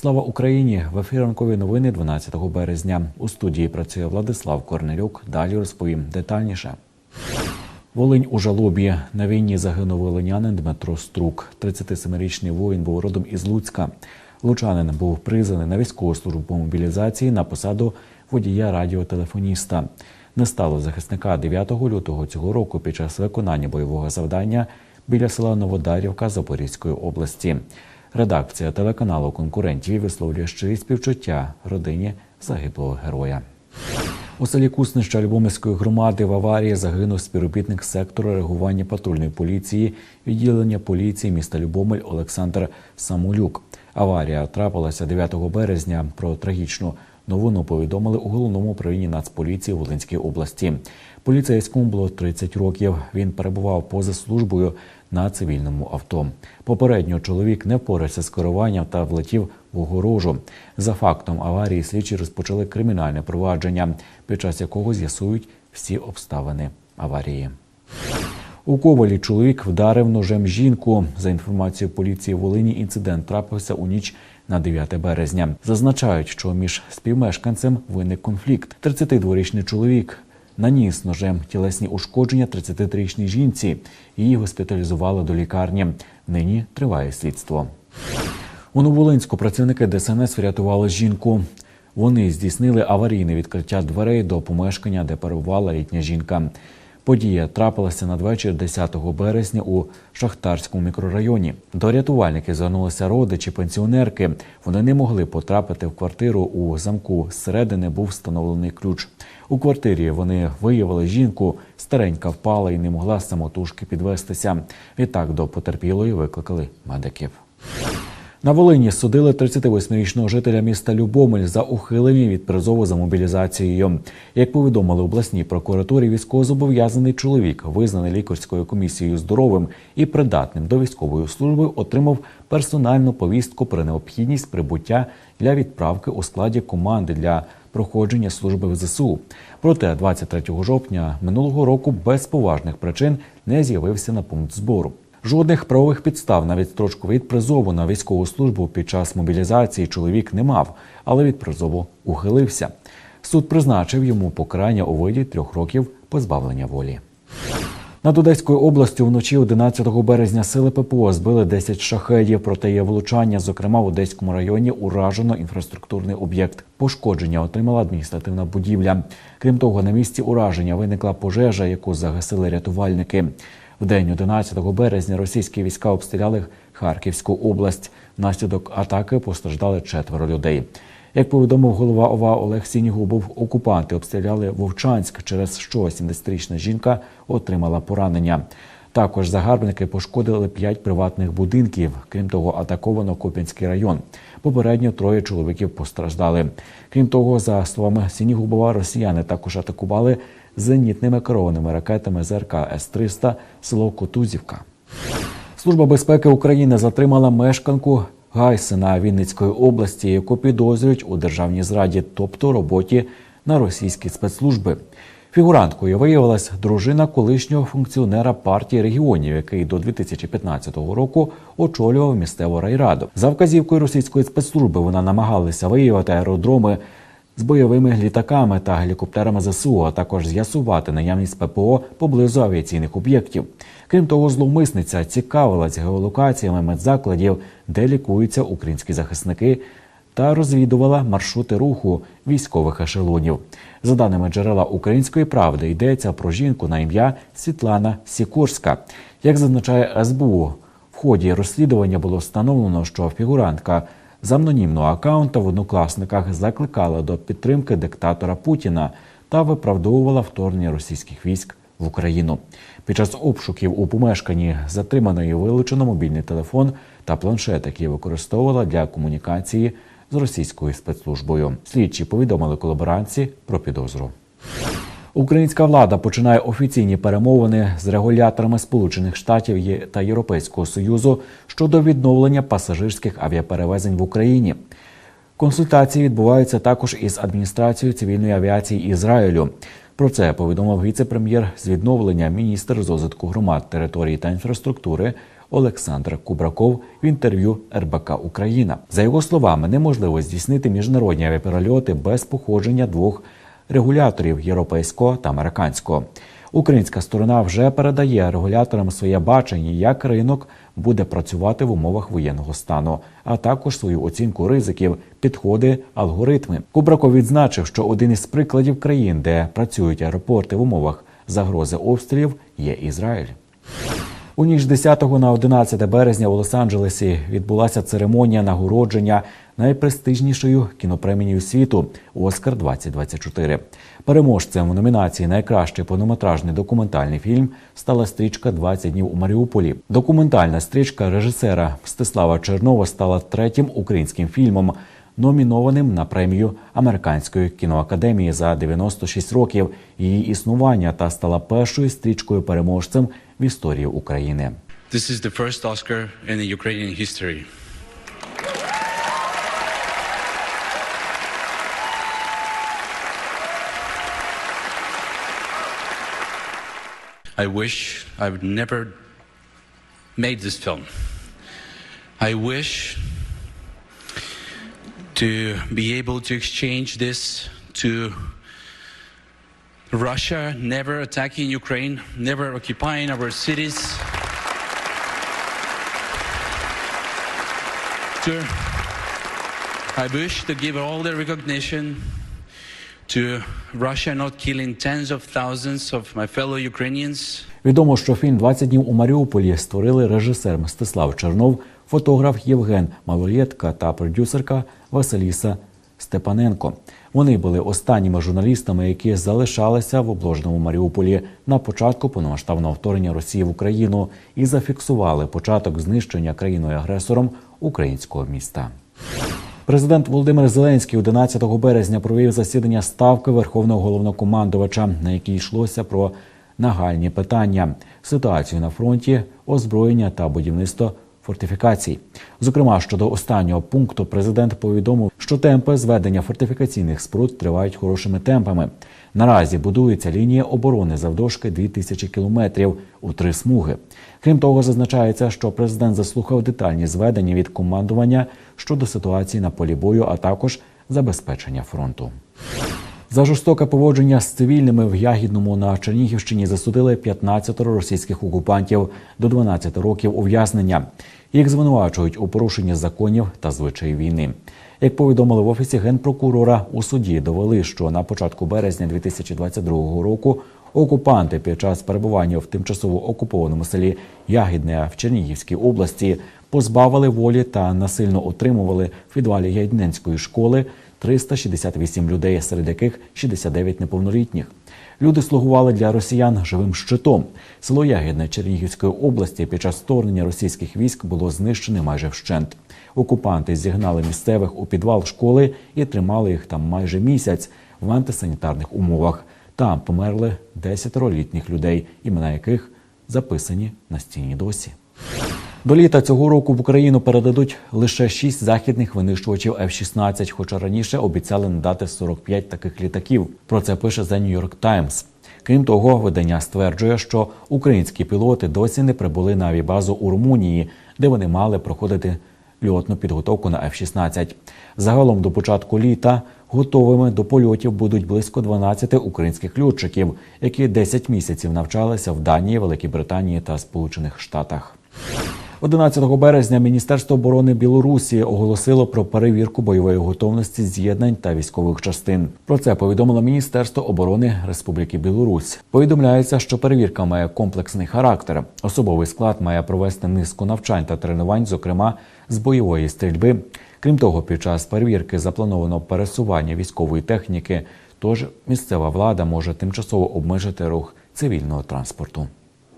Слава Україні! В ефірі ранкові новини 12 березня. У студії працює Владислав Корнелюк. Далі розповім детальніше. Волинь у жалобі на війні загинув волинянин Дмитро Струк. 37-річний воїн був родом із Луцька. Лучанин був призваний на військову службу по мобілізації на посаду водія радіотелефоніста. Не стало захисника 9 лютого цього року під час виконання бойового завдання біля села Новодарівка Запорізької області. Редакція телеканалу конкурентів висловлює щирі співчуття родині загиблого героя. У селі Куснища Любомирської громади в аварії загинув співробітник сектору реагування патрульної поліції відділення поліції міста Любомель Олександр Самолюк. Аварія трапилася 9 березня. Про трагічну новину повідомили у головному управлінні Нацполіції Волинської області. Поліцейському було 30 років. Він перебував поза службою на цивільному авто. Попередньо чоловік не впорався з керуванням та влетів в огорожу. За фактом аварії слідчі розпочали кримінальне провадження, під час якого з'ясують всі обставини аварії. У Ковалі чоловік вдарив ножем жінку. За інформацією поліції Волині, інцидент трапився у ніч на 9 березня. Зазначають, що між співмешканцем виник конфлікт. 32-річний чоловік наніс ножем тілесні ушкодження 33-річній жінці. Її госпіталізували до лікарні. Нині триває слідство. У Новолинську працівники ДСНС врятували жінку. Вони здійснили аварійне відкриття дверей до помешкання, де перебувала літня жінка. Подія трапилася надвечір 10 березня у Шахтарському мікрорайоні. До рятувальників звернулися родичі пенсіонерки. Вони не могли потрапити в квартиру. У замку зсередини був встановлений ключ. У квартирі вони виявили жінку. Старенька впала і не могла самотужки підвестися. Відтак до потерпілої викликали медиків. На Волині судили 38-річного жителя міста Любомель за ухилення від призову за мобілізацією. Як повідомили обласній прокуратурі, військовозобов'язаний чоловік, визнаний лікарською комісією здоровим і придатним до військової служби, отримав персональну повістку про необхідність прибуття для відправки у складі команди для проходження служби в ЗСУ. Проте 23 жовтня минулого року без поважних причин не з'явився на пункт збору. Жодних правових підстав на відстрочку від призову на військову службу під час мобілізації чоловік не мав, але від призову ухилився. Суд призначив йому покарання у виді трьох років позбавлення волі. Над Одеською областю вночі 11 березня сили ППО збили 10 шахедів, проте є влучання. Зокрема, в Одеському районі уражено інфраструктурний об'єкт. Пошкодження отримала адміністративна будівля. Крім того, на місці ураження виникла пожежа, яку загасили рятувальники. В день 11 березня російські війська обстріляли Харківську область. Внаслідок атаки постраждали четверо людей. Як повідомив голова ОВА Олег Сінігубов, окупанти обстріляли Вовчанськ, через що 70-річна жінка отримала поранення. Також загарбники пошкодили п'ять приватних будинків. Крім того, атаковано Коп'янський район. Попередньо троє чоловіків постраждали. Крім того, за словами Сінігубова, росіяни також атакували зенітними керованими ракетами ЗРК С-300 село Котузівка. Служба безпеки України затримала мешканку Гайсена Вінницької області, яку підозрюють у державній зраді, тобто роботі на російські спецслужби. Фігуранткою виявилась дружина колишнього функціонера партії регіонів, який до 2015 року очолював місцеву райраду. За вказівкою російської спецслужби вона намагалася виявити аеродроми з бойовими літаками та гелікоптерами ЗСУ, а також з'ясувати наявність ППО поблизу авіаційних об'єктів. Крім того, зловмисниця цікавилась геолокаціями медзакладів, де лікуються українські захисники, та розвідувала маршрути руху військових ешелонів. За даними джерела української правди, йдеться про жінку на ім'я Світлана Сікорська. Як зазначає СБУ, в ході розслідування було встановлено, що фігурантка з анонімного акаунта в однокласниках закликала до підтримки диктатора Путіна та виправдовувала вторгнення російських військ в Україну. Під час обшуків у помешканні затриманої вилучено мобільний телефон та планшет, який використовувала для комунікації з російською спецслужбою. Слідчі повідомили колаборанці про підозру. Українська влада починає офіційні перемовини з регуляторами Сполучених Штатів та Європейського Союзу щодо відновлення пасажирських авіаперевезень в Україні. Консультації відбуваються також із адміністрацією цивільної авіації Ізраїлю. Про це повідомив віце-прем'єр з відновлення міністр розвитку громад, території та інфраструктури Олександр Кубраков в інтерв'ю РБК Україна. За його словами, неможливо здійснити міжнародні авіаперельоти без походження двох регуляторів європейського та американського. Українська сторона вже передає регуляторам своє бачення, як ринок буде працювати в умовах воєнного стану, а також свою оцінку ризиків, підходи, алгоритми. Кубраков відзначив, що один із прикладів країн, де працюють аеропорти в умовах загрози обстрілів, є Ізраїль. У ніч з 10 на 11 березня у Лос-Анджелесі відбулася церемонія нагородження найпрестижнішою кінопремією світу Оскар 2024 Переможцем в номінації Найкращий повнометражний документальний фільм стала стрічка «20 днів у Маріуполі. Документальна стрічка режисера Мстислава Чернова стала третім українським фільмом. Номінованим на премію Американської кіноакадемії за 96 років її існування та стала першою стрічкою переможцем в історії України. This is the first Oscar in the Ukrainian history. I wish I would never made this film. I wish to be able to exchange this to Russia never attacking Ukraine, never occupying our cities. I wish to give all the recognition to Russia not killing tens of thousands of my fellow Ukrainians. Відомо, що фільм «20 днів у Маріуполі створили режисер Мстислав Чернов, фотограф Євген Малолєтка та продюсерка Василіса Степаненко. Вони були останніми журналістами, які залишалися в обложеному Маріуполі на початку повномасштабного вторгнення Росії в Україну і зафіксували початок знищення країною агресором українського міста. Президент Володимир Зеленський 11 березня провів засідання ставки Верховного головнокомандувача, на якій йшлося про нагальні питання: ситуацію на фронті, озброєння та будівництво фортифікацій. Зокрема, щодо останнього пункту, президент повідомив, що темпи зведення фортифікаційних споруд тривають хорошими темпами. Наразі будується лінія оборони завдовжки 2000 кілометрів у три смуги. Крім того, зазначається, що президент заслухав детальні зведення від командування щодо ситуації на полі бою, а також забезпечення фронту. За жорстоке поводження з цивільними в Ягідному на Чернігівщині засудили 15 російських окупантів до 12 років ув'язнення. Їх звинувачують у порушенні законів та звичаїв війни. Як повідомили в офісі генпрокурора, у суді довели, що на початку березня 2022 року окупанти під час перебування в тимчасово окупованому селі Ягідне в Чернігівській області позбавили волі та насильно отримували в підвалі Ягідненської школи 368 людей, серед яких 69 неповнолітніх. Люди слугували для росіян живим щитом. Село Ягідне Чернігівської області під час вторгнення російських військ було знищене майже вщент. Окупанти зігнали місцевих у підвал школи і тримали їх там майже місяць в антисанітарних умовах. Там померли 10 літніх людей, імена яких записані на стіні досі. До літа цього року в Україну передадуть лише 6 західних винищувачів F-16, хоча раніше обіцяли надати 45 таких літаків. Про це пише The New York Times. Крім того, видання стверджує, що українські пілоти досі не прибули на авіабазу у Румунії, де вони мали проходити льотну підготовку на F-16. Загалом до початку літа готовими до польотів будуть близько 12 українських льотчиків, які 10 місяців навчалися в Данії, Великій Британії та Сполучених Штатах. 11 березня Міністерство оборони Білорусі оголосило про перевірку бойової готовності з'єднань та військових частин. Про це повідомило Міністерство оборони Республіки Білорусь. Повідомляється, що перевірка має комплексний характер. Особовий склад має провести низку навчань та тренувань, зокрема з бойової стрільби. Крім того, під час перевірки заплановано пересування військової техніки. Тож місцева влада може тимчасово обмежити рух цивільного транспорту.